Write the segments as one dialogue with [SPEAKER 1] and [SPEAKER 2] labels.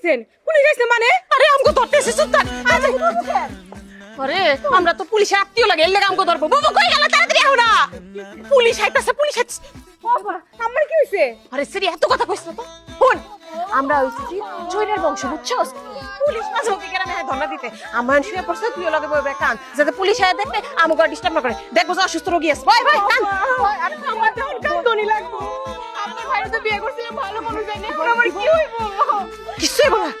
[SPEAKER 1] আইছেন পুলিশ আইছে মানে?
[SPEAKER 2] আরে আমগো ধরতে এসেছিস তো? আরে আমরা তো পুলিশে আত্মীয় লাগে এর লাগে আমগো ধরবো। বুবু কই গেল? তাড়াতাড়ি আও না। পুলিশ আইতাছে পুলিশ আইতাছে।
[SPEAKER 1] বাবা আমার কি হইছে?
[SPEAKER 2] আরে সিরি এত কথা কইছ না তো। শুন আমরা হইছি কি চৈরের বংশ বুঝছস? পুলিশ মাঝে মধ্যে গ্রামে হয় ধর্ণা দিতে। আমার শুয়ে পড়ছে তুই লগে বইবে কান। যাতে পুলিশ আয় দেখতে আমাকে ডিস্টার্ব না করে। দেখব যে অসুস্থ রোগী আছে। ভয় ভয় কান।
[SPEAKER 1] আরে আমার 对
[SPEAKER 2] 吧。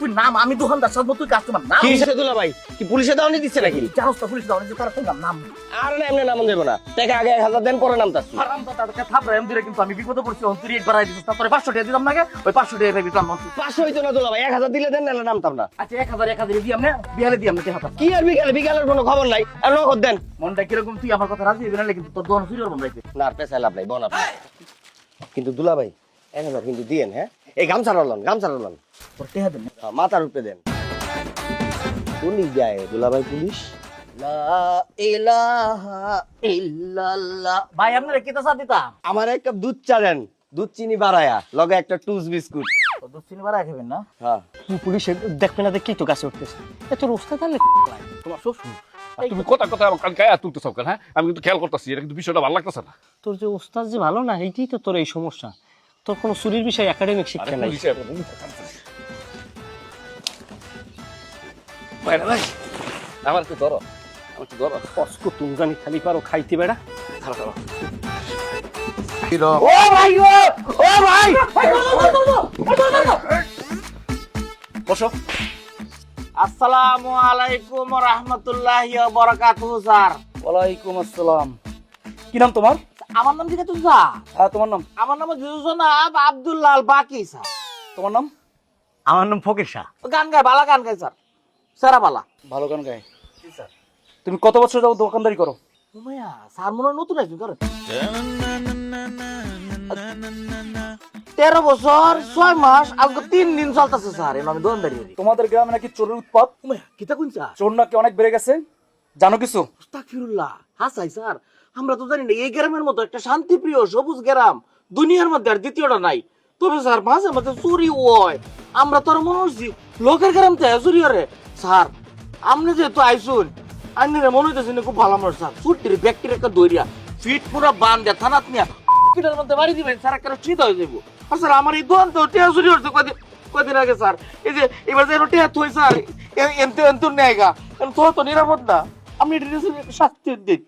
[SPEAKER 2] বলা
[SPEAKER 3] নাম আমি দোকানদার সব তুই কাস্টমার নাম।
[SPEAKER 4] কি হিসেবে দুলা ভাই? কি পুলিশে দাওনি দিচ্ছে নাকি?
[SPEAKER 3] জানোস তো পুলিশ দাও তারা কইলাম নাম
[SPEAKER 4] আর না এমনি নাম দেবো না। টাকা আগে এক হাজার দেন পরে নাম তার
[SPEAKER 3] হারাম তো তাদেরকে থাপড়া এম কিন্তু আমি বিপদে পড়ছি অন তুই একবার দিছিস তারপরে 500 টাকা দিলাম নাকি ওই 500 টাকা দিলাম
[SPEAKER 4] পাঁচশো হইতো না দুলা ভাই এক হাজার দিলে দেন নাহলে নামতাম না।
[SPEAKER 3] আচ্ছা 1000 1000 দিই আমনে বিয়ালে দিই আমনে টাকা
[SPEAKER 4] কি আর বিকালে? বিকালের কোনো খবর নাই। আর নগদ দেন।
[SPEAKER 3] মনটা কীরকম তুই আমার কথা রাজি হবি না কিন্তু তোর দোকান
[SPEAKER 4] না লাভ নাই বোন আপনি কিন্তু দুলা ভাই এক হাজার কিন্তু দিয়েন হ্যাঁ? এই গামছা রলান গামছা রলান। হ্যাঁ, মাথার উপরে দেন। পুলিশ যায় দুলা ভাই পুলিশ।
[SPEAKER 3] লা ইলাহা ইল্লাল্লাহ। ভাই আপনারা কি তাসা দিতা?
[SPEAKER 4] আমার এক কাপ দুধ চা দেন। দুধ চিনি বাড়ায়া। লগে একটা টুস বিস্কুট।
[SPEAKER 3] দুধ চিনি বাড়া খাবেন না?
[SPEAKER 4] হ্যাঁ।
[SPEAKER 5] পুলিশে দেখবে না দেখি তো গাছে উঠতেছে। এত ওস্তাদ আনলে
[SPEAKER 3] তোমার শ্বশুর?
[SPEAKER 6] তুমি কথা কথা আমার গায়ে তুলতে সব হ্যাঁ? আমি কিন্তু খেয়াল করতেছি এটা কিন্তু বিষয়টা ভালো লাগতেছে না।
[SPEAKER 5] তোর যে ওস্তাদ যে ভালো না এইটাই তো তোর এই সমস্যা। তোর কোনো চুরির বিষয়ে একাডেমিক শিক্ষা নাই।
[SPEAKER 6] আমার একটু ধরো আমার একটু ধরো।
[SPEAKER 5] কসকো তুমি জানি খালি পারো খাইতে বেড়া।
[SPEAKER 6] খারাপ খারাপ
[SPEAKER 4] ও ভাই ও ও ভাই।
[SPEAKER 6] বসো।
[SPEAKER 3] আসসালামু আলাইকুম ওয়া রাহমাতুল্লাহি ওয়া বারাকাতুহু স্যার।
[SPEAKER 7] ওয়ালাইকুম আসসালাম। কি নাম তোমার?
[SPEAKER 3] আমার নাম জিজ্ঞাসা স্যার
[SPEAKER 7] হ্যাঁ তোমার নাম?
[SPEAKER 3] আমার নাম জুজনাব আব্দুল্লাহ আল বাকি স্যার।
[SPEAKER 7] তোমার নাম?
[SPEAKER 5] আমার নাম ফকির শাহ।
[SPEAKER 3] গান গায় বালা গান গায় স্যার। সেরা বালা।
[SPEAKER 7] ভালো গান গায়। তুমি কত বছর যাব দোকানদারি করো?
[SPEAKER 3] স্যার মনে হয় নতুন করেন তেরো বছর ছয় মাস আজকে তিন দিন চলতেছে স্যার আমি দোকানদারি করি।
[SPEAKER 7] তোমাদের গ্রামে নাকি চোরের উৎপাত?
[SPEAKER 3] কিতা কোন স্যার?
[SPEAKER 7] চোর নাকি অনেক বেড়ে গেছে? জানো কিছু?
[SPEAKER 3] হাসাই স্যার। আমরা তো জানি না, এই গ্রামের মতো একটা শান্তিপ্রিয় সবুজ গ্রাম দুনিয়ার মধ্যে আর দ্বিতীয়টা নাই। তবে স্যার, মাঝে মাঝে চুরি হয়। আমরা তো আর মনে হচ্ছি লোকের গ্রাম থেকে চুরি করে। স্যার, আপনি যেহেতু আইসুন, আইনের মনে হইতেছে খুব ভালো মানুষ স্যার। চুটির ব্যক্তির একটা দৈরিয়া। ফিট পুরো বান দেয়, থানাত নিয়ে হসপিটালের মধ্যে বাড়ি দিবেন, স্যার, একটা চিন্তা হয়ে যাব আর স্যার, আমার এই দোকান তো টিয়া চুরি হচ্ছে কদিন কদিন আগে, স্যার। এই যে, এবার যে টিয়া থই, স্যার এনতে এনতুর নেয়গা তো তো নিরাপদ না। আপনি শাস্তি দিন।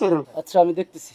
[SPEAKER 3] দেন
[SPEAKER 7] আচ্ছা আমি দেখতেছি।